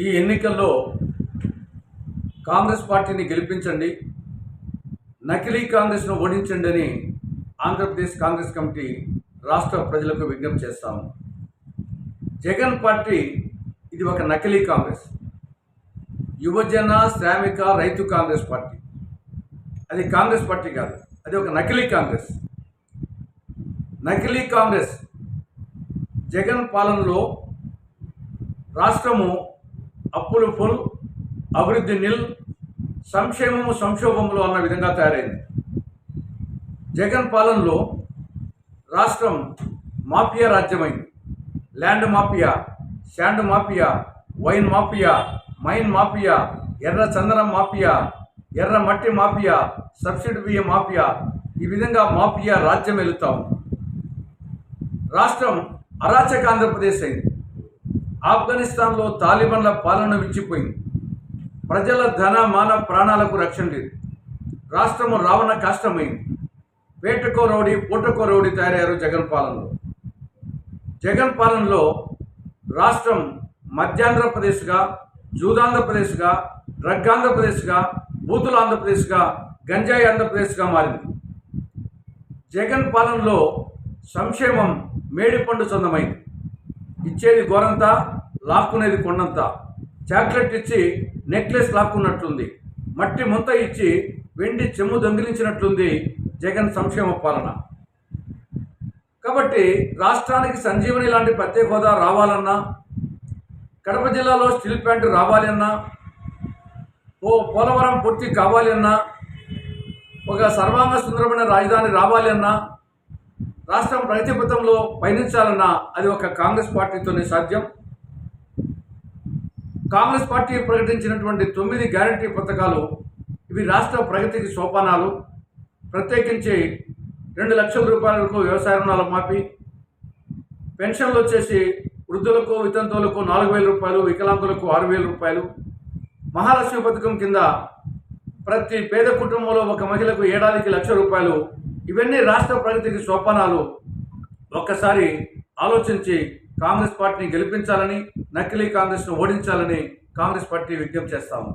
ఈ ఎన్నికల్లో కాంగ్రెస్ పార్టీని గెలిపించండి నకిలీ కాంగ్రెస్ను ఓడించండి అని ఆంధ్రప్రదేశ్ కాంగ్రెస్ కమిటీ రాష్ట్ర ప్రజలకు విజ్ఞప్తి చేస్తాము. జగన్ పార్టీ ఇది ఒక నకిలీ కాంగ్రెస్. యువజన శ్రామిక రైతు కాంగ్రెస్ పార్టీ. అది కాంగ్రెస్ పార్టీ కాదు అది ఒక నకిలీ కాంగ్రెస్. నకిలీ కాంగ్రెస్ జగన్ పాలనలో రాష్ట్రము అప్పులు ఫుల్ అభివృద్ధి నిల్ సంక్షేమము సంక్షోభములు అన్న విధంగా తయారైంది. జగన్ పాలనలో రాష్ట్రం mafia రాజ్యమైంది. Land mafia sand mafia wine mafia mine mafia ఎర్ర చందనం మాఫియా ఎర్ర మట్టి మాఫియా సబ్సిడీ బియ్యం మాఫియా ఈ విధంగా మాఫియా రాజ్యం వెళుతాం రాష్ట్రం అరాచక ఆంధ్రప్రదేశ్ అయింది. ఆఫ్ఘనిస్తాన్లో తాలిబన్ల పాలన విచ్చిపోయింది ప్రజల ధన మాన ప్రాణాలకు రక్షణ లేదు. రాష్ట్రము రావణ కష్టమైంది. పేటకో రౌడీ పూటకో రౌడీ తయారయ్యారు జగన్ పాలనలో. జగన్ పాలనలో రాష్ట్రం మధ్యాంధ్రప్రదేశ్గా జూదాంధ్రప్రదేశ్గా డ్రగ్ ఆంధ్రప్రదేశ్గా బూతుల ఆంధ్రప్రదేశ్గా గంజాయి ఆంధ్రప్రదేశ్గా మారింది. జగన్ పాలనలో సంక్షేమం మేడిపండు సొందమైంది ఇచ్చేది గోరంత లాక్కునేది కొండంతా. చాక్లెట్ ఇచ్చి నెక్లెస్ లాక్కున్నట్లుంది. మట్టి ముంత ఇచ్చి వెండి చెమ్ము దొంగిలించినట్లుంది జగన్ సంక్షేమ పాలన. కాబట్టి రాష్ట్రానికి సంజీవని లాంటి ప్రత్యేక హోదా రావాలన్నా కడప జిల్లాలో స్టీల్ ప్లాంట్ రావాలి అన్నా ఓ పోలవరం పూర్తి కావాలి అన్నా ఒక సర్వాంగ సుందరమైన రాజధాని రావాలి అన్నా రాష్ట్రం ప్రగతి పథంలో పయనించాలన్నా అది ఒక కాంగ్రెస్ పార్టీతోనే సాధ్యం. కాంగ్రెస్ పార్టీ ప్రకటించినటువంటి తొమ్మిది గ్యారంటీ పథకాలు ఇవి రాష్ట్ర ప్రగతికి సోపానాలు. ప్రత్యేకించి రెండు లక్షల రూపాయలకు వ్యవసాయ రుణాల మాఫీ పెన్షన్లు వచ్చేసి వృద్ధులకు వితంతువులకు నాలుగు వేల రూపాయలు వికలాంగులకు ఆరు వేల రూపాయలు. మహాలక్ష్మి పథకం కింద ప్రతి పేద కుటుంబంలో ఒక మహిళకు ఏడాదికి లక్ష రూపాయలు ఇవన్నీ రాష్ట్ర ప్రగతికి సోపానాలు. ఒక్కసారి ఆలోచించి కాంగ్రెస్ పార్టీని గెలిపించాలని నకిలీ కాంగ్రెస్ను ఓడించాలని కాంగ్రెస్ పార్టీ విజ్ఞప్తి చేస్తాము